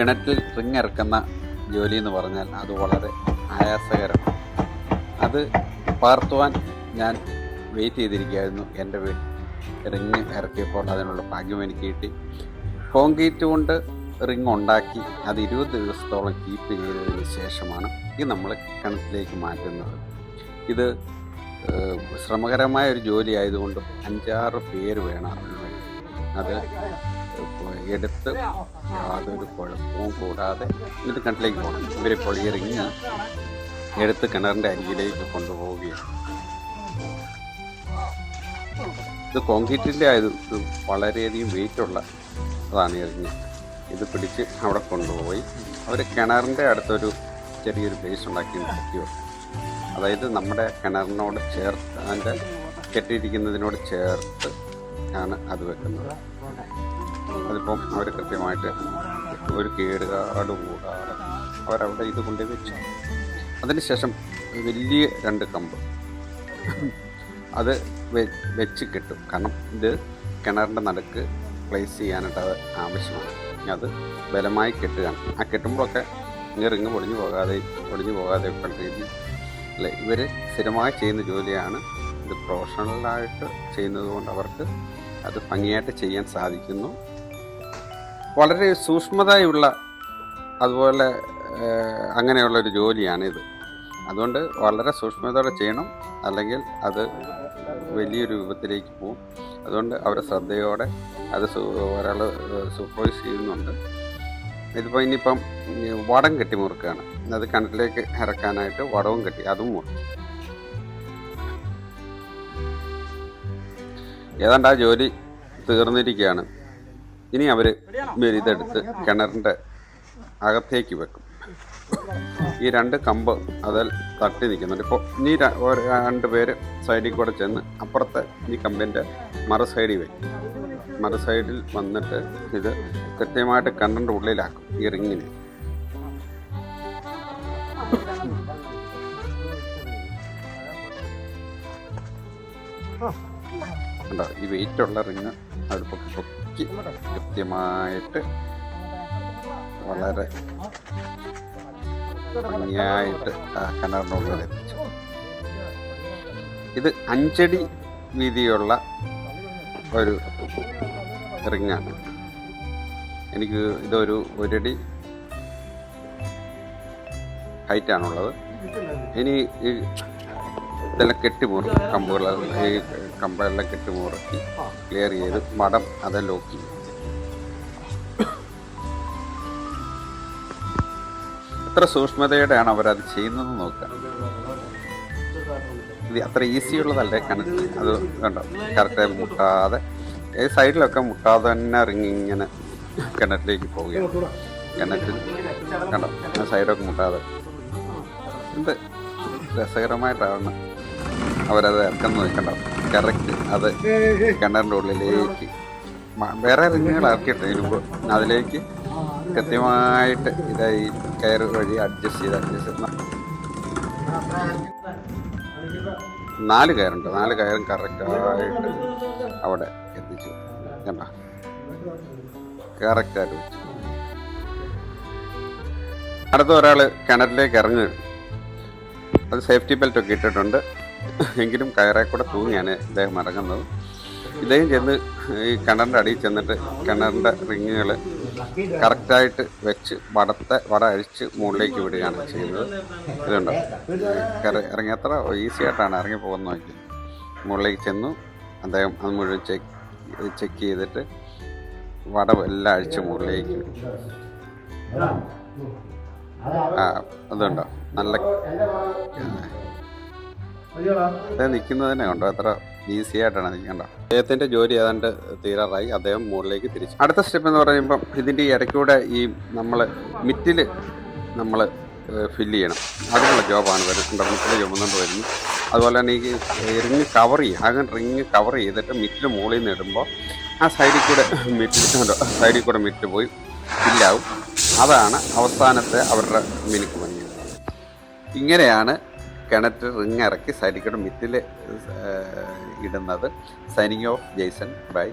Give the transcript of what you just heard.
കിണറ്റിൽ റിങ് ഇറക്കുന്ന ജോലി എന്ന് പറഞ്ഞാൽ അത് വളരെ ആയാസകരമാണ്. അത് പാർത്തുവാൻ ഞാൻ വെയിറ്റ് ചെയ്തിരിക്കുകയായിരുന്നു. എന്റെ വീട്ടിൽ റിങ് ഇറക്കിയപ്പോൾ അതിനുള്ള ഭാഗ്യം എനിക്ക് കിട്ടി. കോൺക്രീറ്റ് കൊണ്ട് റിങ് ഉണ്ടാക്കി അത് ഇരുപത് ദിവസത്തോളം കീപ്പ് ചെയ്തതിന് ശേഷമാണ് ഇത് നമ്മൾ കിണറ്റിലേക്ക് മാറ്റുന്നത്. ഇത് ശ്രമകരമായ ഒരു ജോലി ആയതുകൊണ്ട് അഞ്ചാറ് പേര് വേണം അത് എടുത്ത് യാതൊരു കുഴപ്പവും കൂടാതെ എന്നിട്ട് കിണറ്റിലേക്ക് പോകണം. ഈ റിങ് എടുത്ത് കിണറിന്റെ അരികിലേക്ക് കൊണ്ടുപോവുകയാണ്. ഇത് കോൺക്രീറ്റിന്റെ ആയത് വളരെയധികം വെയിറ്റുള്ള അതാണ് എറിഞ്ഞ് ഇത് പിടിച്ച് അവിടെ കൊണ്ടുപോയി. അവർ കിണറിന്റെ അടുത്തൊരു ചെറിയൊരു ബേസ് ഉണ്ടാക്കി നിർത്തിയോ? അതായത് നമ്മുടെ കിണറിനോട് ചേർത്ത് അതിന്റെ കെട്ടിയിരിക്കുന്നതിനോട് ചേർത്ത് ആണ് അത് വെക്കുന്നത്. അതിപ്പം അവർ കൃത്യമായിട്ട് ഒരു കേടുകാട് കൂടാതെ അവരവിടെ ഇത് കൊണ്ട് വെച്ചു. അതിനുശേഷം വലിയ രണ്ട് കമ്പ്. അത് വെച്ച് കിട്ടും. കാരണം ഇത് കിണറിന്റെ നടുക്ക് പ്ലേസ് ചെയ്യാനായിട്ട് അത് ആവശ്യമാണ്. അത് ബലമായി കെട്ടുകയാണ്. ആ കെട്ടുമ്പോഴൊക്കെ ഈ റിങ് പൊടിഞ്ഞു പോകാതെ പൊടിഞ്ഞു പോകാതെ ഒക്കെ രീതി അല്ലേ ഇവർ സ്ഥിരമായി ചെയ്യുന്ന ജോലിയാണ് ഇത് പ്രൊഫഷണലായിട്ട് ചെയ്യുന്നത് കൊണ്ട് അവർക്ക് അത് ഭംഗിയായിട്ട് ചെയ്യാൻ സാധിക്കുന്നു. വളരെ സൂക്ഷ്മതയുള്ള അതുപോലെ അങ്ങനെയുള്ളൊരു ജോലിയാണിത്. അതുകൊണ്ട് വളരെ സൂക്ഷ്മതയോടെ ചെയ്യണം. അല്ലെങ്കിൽ അത് വലിയൊരു വിപത്തിലേക്ക് പോകും. അതുകൊണ്ട് അവരെ ശ്രദ്ധയോടെ അത് ഒരാൾ സൂപ്പർവൈസ് ചെയ്യുന്നുണ്ട്. ഇതിപ്പോൾ ഇനിയിപ്പം വടം കെട്ടി മുറുക്കുകയാണ് അത് കിണറ്റിലേക്ക് ഇറക്കാനായിട്ട് വടവും കെട്ടി അതും മുറുക്കും. ഏതാണ്ട് ആ ജോലി തീർന്നിരിക്കുകയാണ്. ഇനി അവർ ഇതെടുത്ത് കിണറിന്റെ അകത്തേക്ക് വെക്കും. ഈ രണ്ട് കമ്പ് അതിൽ തട്ടി നിൽക്കുന്നുണ്ട്. ഇപ്പോൾ ഇനി രണ്ട് പേര് സൈഡിൽ കൂടെ ചെന്ന് അപ്പുറത്തെ ഈ കമ്പിന്റെ മറു സൈഡിൽ വയ്ക്കും മറു സൈഡിൽ വന്നിട്ട് ഇത് കൃത്യമായിട്ട് കിണറിന്റെ ഉള്ളിലാക്കും ഈ റിങ്ങിനെ. ഈ വെയിറ്റ് ഉള്ള റിങ് അവർ പൊക്കി പൊക്കി കൃത്യമായിട്ട് വളരെ ഭംഗിയായിട്ട് ആ കിണറിനുള്ളിൽ എത്തിച്ചു. ഇത് അഞ്ചടി വീതിയുള്ള ഒരു റിങ്ങാണ്. എനിക്ക് ഇതൊരു ഒരടി ഹൈറ്റാണുള്ളത്. ഇനി ഇതെല്ലാം കെട്ടിമുറി. കമ്പുകളെല്ലാം ഈ കമ്പെല്ലാം കെട്ടിമുറുക്കി ക്ലിയർ ചെയ്ത് മടം അതെല്ലാം ലോക്ക് ചെയ്യും. എത്ര സൂക്ഷ്മതയോടെയാണ് അവരത് ചെയ്യുന്നത് നോക്കുക. ഇത് അത്ര ഈസി ഉള്ളതല്ലേ കണക്ക്? അത് കണ്ടോ? കറക്റ്റായി മുട്ടാതെ. ഈ സൈഡിലൊക്കെ മുട്ടാതെ തന്നെ ഇറങ്ങി ഇങ്ങനെ കിണറ്റിലേക്ക് പോവുകയാണ്. കിണറ്റിൽ കണ്ടോ? സൈഡൊക്കെ മുട്ടാതെ. എന്ത്? രസകരമായിട്ടാണ്. അവരത് ഇറക്കം നോക്കണ്ടാവും കറക്റ്റ് അത് കിണറിന്റെ ഉള്ളിലേക്ക് വേറെ റിങ്ങുകൾ ഇറക്കിയിട്ട് ഇതിനുമ്പ് അതിലേക്ക് കൃത്യമായിട്ട് ഇതായി കയർ വഴി അഡ്ജസ്റ്റ് ചെയ്ത് അഡ്ജസ്റ്റ് ചെയ്ത്. നാല് കയറുണ്ട്. നാല് കയറും കറക്റ്റായിട്ട് അവിടെ എത്തിച്ചു. കണ്ട? കറക്റ്റായിട്ട് വെച്ചു. അടുത്ത ഒരാൾ കിണറ്റിലേക്ക് ഇറങ്ങുക അത് സേഫ്റ്റി ബെൽറ്റ് ഒക്കെ ഇട്ടിട്ടുണ്ട്. എങ്കിലും കയറെ കൂടെ തൂങ്ങിയാണ് ഇദ്ദേഹം ഇറങ്ങുന്നത് ഇദ്ദേഹം ചെന്ന് ഈ കിണറിന്റെ അടിയിൽ ചെന്നിട്ട് കിണറിന്റെ റിങ്ങുകൾ കറക്റ്റായിട്ട് വെച്ച് വടത്തെ വട അഴിച്ച് മുകളിലേക്ക് വിടുകയാണ് ചെയ്യുന്നത്. ഇതുണ്ട്? ഇറങ്ങി അത്ര ഈസി ആയിട്ടാണ് ഇറങ്ങി പോകുന്നത് നോക്കി. മുകളിലേക്ക് ചെന്നു. അദ്ദേഹം അത് മുഴുവൻ ചെക്ക് ചെക്ക് ചെയ്തിട്ട് വട എല്ലാം അഴിച്ച് മുകളിലേക്ക് ആ അതുണ്ടോ? നല്ല അദ്ദേഹം നിൽക്കുന്നതിനെ കണ്ടോ? എത്ര ഈസി ആയിട്ടാണ് നിൽക്കേണ്ട അദ്ദേഹത്തിന്റെ ജോലി ഏതാണ്ട് തീരാറായി. അദ്ദേഹം മുകളിലേക്ക് തിരിച്ചു. അടുത്ത സ്റ്റെപ്പ് എന്ന് പറയുമ്പം ഇതിന്റെ ഈ ഇടയ്ക്കൂടെ ഈ നമ്മൾ മിറ്റിൽ നമ്മൾ ഫില്ല് ചെയ്യണം. അതിനുള്ള ജോബാണ് വരുന്നുണ്ട് മിറ്റിൽ ചുമന്നുകൊണ്ട് വരുന്നു അതുപോലെ തന്നെ ഈ റിങ് കവർ ചെയ്യും അങ്ങനെ റിങ് കവർ ചെയ്തിട്ട് മിറ്റിൽ മുകളിൽ നിന്ന് ഇടുമ്പോൾ ആ സൈഡിൽ കൂടെ മിറ്റിൽ സൈഡിൽ കൂടെ മിറ്റ് പോയി ഫില്ലാവും അതാണ് അവസാനത്തെ അവരുടെ മിനുക്ക് പണി ഇങ്ങനെയാണ് കിണറ്റ് റിങ് ഇറക്കി സൈഡിൽ മിത്തിൽ ഇടുന്നത്. Signing off Jason by